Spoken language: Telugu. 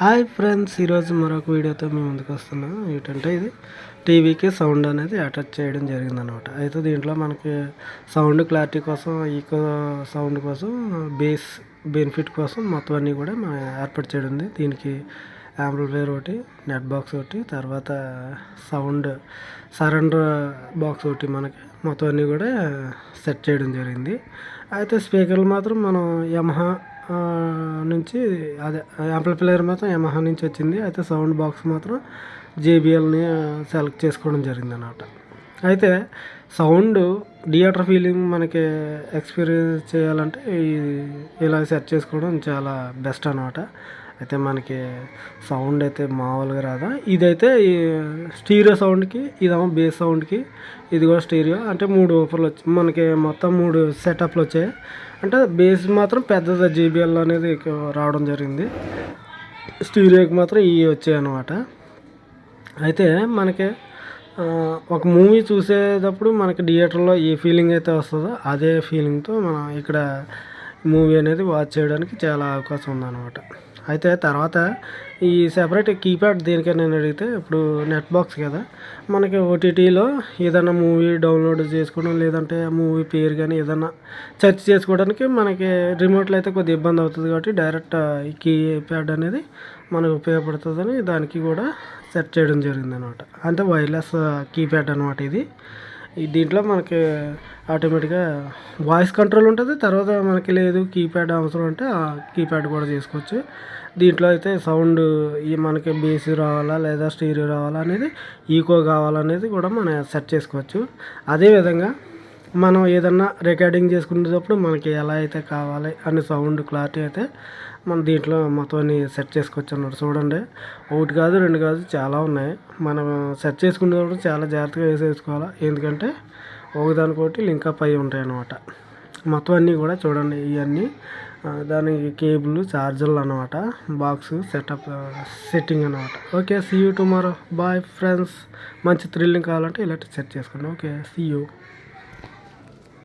హాయ్ ఫ్రెండ్స్ ఈరోజు మరొక వీడియోతో మేము ముందుకు వస్తున్నాం. ఏంటంటే ఇది టీవీకి సౌండ్ అనేది అటాచ్ చేయడం జరిగిందనమాట. అయితే దీంట్లో మనకి సౌండ్ క్లారిటీ కోసం ఈకో సౌండ్ కోసం బేస్ బెనిఫిట్ కోసం మొత్తం అన్నీ కూడా మనం ఏర్పాటు చేయడం ఉంది. దీనికి యాంప్లిఫైర్ ఒకటి నెట్ బాక్స్ ఒకటి తర్వాత సౌండ్ సరెండర్ బాక్స్ ఒకటి మనకి మొత్తం అన్నీ కూడా సెట్ చేయడం జరిగింది. అయితే స్పీకర్లు మాత్రం మనం యమహా నుంచి అదే యాంప్లిఫైయర్ మాత్రం యమహా నుంచి వచ్చింది. అయితే సౌండ్ బాక్స్ మాత్రం జేబిఎల్ని సెలెక్ట్ చేసుకోవడం జరిగింది అనమాట అయితే సౌండ్ థియేటర్ ఫీలింగ్ మనకి ఎక్స్పీరియన్స్ చేయాలంటే ఇలా సెట్ చేసుకోవడం చాలా బెస్ట్ అనమాట అయితే మనకి సౌండ్ అయితే మామూలుగా రాదా? ఇదైతే ఈ స్టీరియో సౌండ్కి ఇదేమో బేస్ సౌండ్కి ఇది కూడా స్టీరియో అంటే మూడు ఓపర్లు వచ్చాయి మనకి మొత్తం మూడు సెటప్లు వచ్చాయి. అంటే బేస్ మాత్రం పెద్దది జీబీఎల్ అనేది రావడం జరిగింది. స్టీరియోకి మాత్రం ఇవి వచ్చాయి అనమాట అయితే మనకి ఒక మూవీ చూసేటప్పుడు మనకి థియేటర్లో ఏ ఫీలింగ్ అయితే వస్తుందో అదే ఫీలింగ్తో మనం ఇక్కడ మూవీ అనేది వాచ్ చేయడానికి చాలా అవకాశం ఉందన్నమాట. అయితే తర్వాత ఈ సెపరేట్ కీప్యాడ్ దేనికైనా నేను అడిగితే ఇప్పుడు నెట్ బాక్స్ కదా మనకి ఓటీటీలో ఏదైనా మూవీ డౌన్లోడ్ చేసుకోవడం లేదంటే ఆ మూవీ పేరు కానీ ఏదైనా సెర్చ్ చేసుకోవడానికి మనకి రిమోట్లో అయితే కొద్దిగా ఇబ్బంది అవుతుంది కాబట్టి డైరెక్ట్ ఈ కీప్యాడ్ అనేది మనకు ఉపయోగపడుతుందని దానికి కూడా సెట్ చేయడం జరిగింది అనమాట అంటే వైర్లెస్ కీప్యాడ్ అనమాట ఇది. దీంట్లో మనకి ఆటోమేటిక్గా వాయిస్ కంట్రోల్ ఉంటుంది తర్వాత మనకి లేదు కీప్యాడ్ అవసరం అంటే ఆ కీప్యాడ్ కూడా చేసుకోవచ్చు. దీంట్లో అయితే సౌండ్ ఈ మనకి బేస్ రావాలా లేదా స్టీరియో రావాలా అనేది ఈకో కావాలనేది కూడా మనం సెట్ చేసుకోవచ్చు. అదేవిధంగా మనం ఏదన్నా రికార్డింగ్ చేసుకునేటప్పుడు మనకి ఎలా అయితే కావాలి అనే సౌండ్ క్లారిటీ అయితే మనం దీంట్లో మొత్తం అన్ని సెట్ చేసుకోవచ్చు అన్నమాట. చూడండి. ఒకటి కాదు రెండు కాదు చాలా ఉన్నాయి. మనం సెట్ చేసుకునేటప్పుడు చాలా జాగ్రత్తగా వేసేసుకోవాలి. ఎందుకంటే ఒకదానికొకటి లింక్ అప్ అయి ఉంటాయి అన్నమాట. మొత్తం అన్నీ కూడా చూడండి. ఇవన్నీ దానికి కేబుల్ చార్జర్లు అనమాట బాక్స్ సెటప్ సెట్టింగ్ అనమాట okay see you tomorrow bye friends మంచి థ్రిల్లింగ్ కావాలంటే ఇలాంటి సెట్ చేసుకోండి. Okay see you